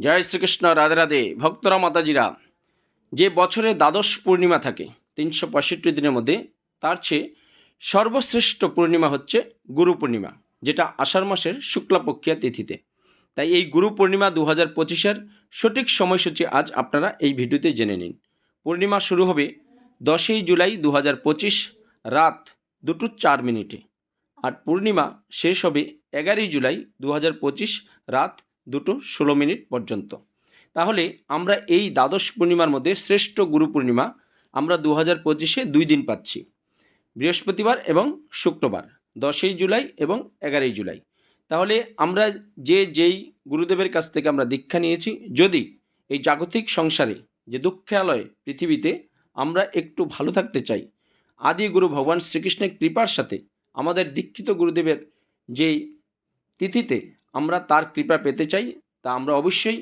জয় শ্রীকৃষ্ণ, রাধে রাধে, ভক্তরা, মাতাজিরা। যে বছরে দ্বাদশ পূর্ণিমা থাকে, তিনশো পঁয়ষট্টি দিনের মধ্যে, তার চেয়ে সর্বশ্রেষ্ঠ পূর্ণিমা হচ্ছে গুরু পূর্ণিমা, যেটা আষাঢ় মাসের শুক্লাপক্ষিয়া তিথিতে। তাই এই গুরু পূর্ণিমা দু হাজার পঁচিশের সঠিক সময়সূচি আজ আপনারা এই ভিডিওতে জেনে নিন। পূর্ণিমা শুরু হবে দশই জুলাই দু হাজার পঁচিশ রাত দুটো চার মিনিটে। আর পূর্ণিমা শেষ হবে এগারোই জুলাই দু হাজার পঁচিশ রাত দুটো ষোলো মিনিট পর্যন্ত। তাহলে আমরা এই দ্বাদশ পূর্ণিমার মধ্যে শ্রেষ্ঠ গুরু পূর্ণিমা আমরা দু হাজার পঁচিশে দুই দিন পাচ্ছি। বৃহস্পতিবার এবং শুক্রবার, দশই জুলাই এবং এগারোই জুলাই। তাহলে আমরা যে যেই গুরুদেবের কাছ থেকে আমরা দীক্ষা নিয়েছি, যদি এই জাগতিক সংসারে, যে দুঃখালয় পৃথিবীতে আমরা একটু ভালো থাকতে চাই, আদি গুরু ভগবান শ্রীকৃষ্ণের কৃপার সাথে আমাদের দীক্ষিত গুরুদেবের যে তিথিতে আমরা তার কৃপা পেতে চাই, তা আমরা অবশ্যই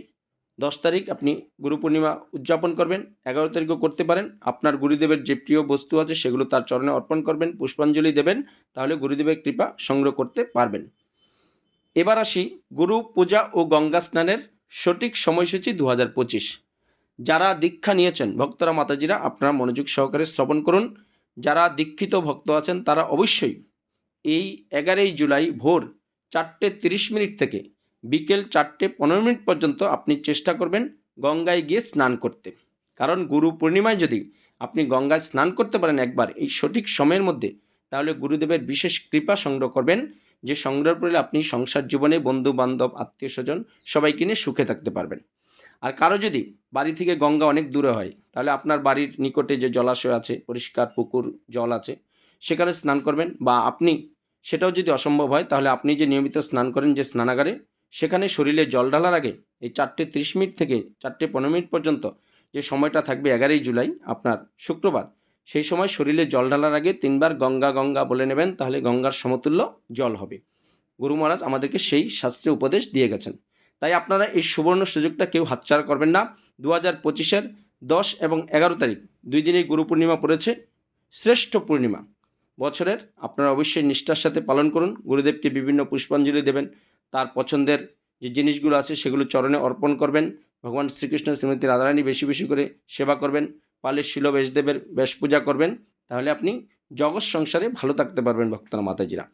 দশ তারিখ আপনি গুরু পূর্ণিমা উদযাপন করবেন, এগারো তারিখও করতে পারেন, আপনার গুরুদেবের যে প্রিয় বস্তু আছে সেগুলো তার চরণে অর্পণ করবেন, পুষ্পাঞ্জলি দেবেন, তাহলে গুরুদেবের কৃপা সংগ্রহ করতে পারবেন। এবার আসি গুরু পূজা ও গঙ্গা স্নানের সঠিক সময়সূচি দু হাজার পঁচিশ। যারা দীক্ষা নিয়েছেন, ভক্তরা, মাতাজিরা, আপনারা মনোযোগ সহকারে শ্রবণ করুন। যারা দীক্ষিত ভক্ত আছেন, তারা অবশ্যই এই এগারোই জুলাই ভোর চারটে তিরিশ মিনিট থেকে বিকেল চারটে পনেরো মিনিট পর্যন্ত আপনি চেষ্টা করবেন গঙ্গায় গিয়ে স্নান করতে। কারণ গুরু পূর্ণিমায় যদি আপনি গঙ্গায় স্নান করতে পারেন একবার এই সঠিক সময়ের মধ্যে, তাহলে গুরুদেবের বিশেষ কৃপা সংগ্রহ করবেন, যে সংগ্রহ করলে আপনি সংসার জীবনে বন্ধু বান্ধব, আত্মীয় স্বজন সবাইকে নিয়ে সুখে থাকতে পারবেন। আর কারও যদি বাড়ি থেকে গঙ্গা অনেক দূরে হয়, তাহলে আপনার বাড়ির নিকটে যে জলাশয় আছে, পরিষ্কার পুকুর, জল আছে, সেখানে স্নান করবেন বা আপনি সেটাও যদি অসম্ভব হয়, তাহলে আপনি যে নিয়মিত স্নান করেন যে স্নানাগারে, সেখানে শরীরে জল ঢালার আগে এই চারটে তিরিশ মিনিট থেকে চারটে পনেরো মিনিট পর্যন্ত যে সময়টা থাকবে এগারোই জুলাই, আপনার শুক্রবার, সেই সময় শরীরে জল ঢালার আগে তিনবার গঙ্গা গঙ্গা বলে নেবেন, তাহলে গঙ্গার সমতুল্য জল হবে। গুরু মহারাজ আমাদেরকে সেই শাস্ত্রে উপদেশ দিয়ে গেছেন। তাই আপনারা এই সুবর্ণ সুযোগটা কেউ হাতছাড়া করবেন না। দু হাজার পঁচিশের দশ এবং এগারো তারিখ দুই দিনেই গুরু পূর্ণিমা পড়েছে, শ্রেষ্ঠ পূর্ণিমা। বছরের, আপনারা অবশ্যই নিষ্ঠার সাথে পালন করুন। গুরুদেবকে বিভিন্ন পুষ্পাঞ্জলি দেবেন। তার পছন্দের যে জিনিসগুলো আছে, সেগুলো চরণে অর্পণ করবেন। ভগবান শ্রীকৃষ্ণ শ্রীমতী রাধারানী বেশি বেশি করে সেবা করবেন। পালে শিল বেশদেবের বেশ পূজা করবেন। তাহলে আপনি জগৎ সংসারে ভালো থাকতে পারবেন ভক্তরা মাতাজিরা।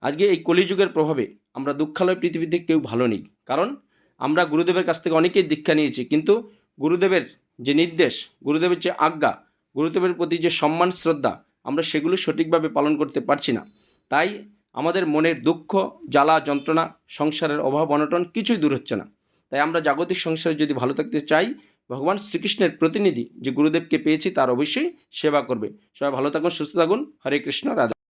আজকে এই কলিযুগের প্রভাবে আমরা দুঃখালয় পৃথিবীতে কেউ ভালো নেই। কারণ আমরা গুরুদেবের কাছ থেকে অনেকেই দীক্ষা নিয়েছি। কিন্তু গুরুদেবের যে নির্দেশ, গুরুদেবের যে আজ্ঞা, গুরুদেবের প্রতি যে সম্মান, শ্রদ্ধা আমরা সেগুলো সঠিকভাবে পালন করতে পারছি না। তাই আমাদের মনের দুঃখ, জ্বালা, যন্ত্রণা, সংসারের অভাব, অনটন কিছুই দূর হচ্ছে না। তাই আমরা জাগতিক সংসারে যদি ভালো থাকতে চাই, ভগবান শ্রীকৃষ্ণের প্রতিনিধি যে গুরুদেবকে পেয়েছি তার অবশ্যই সেবা করবে। সবাই ভালো থাকুন, সুস্থ থাকুন। হরে কৃষ্ণ, রাধা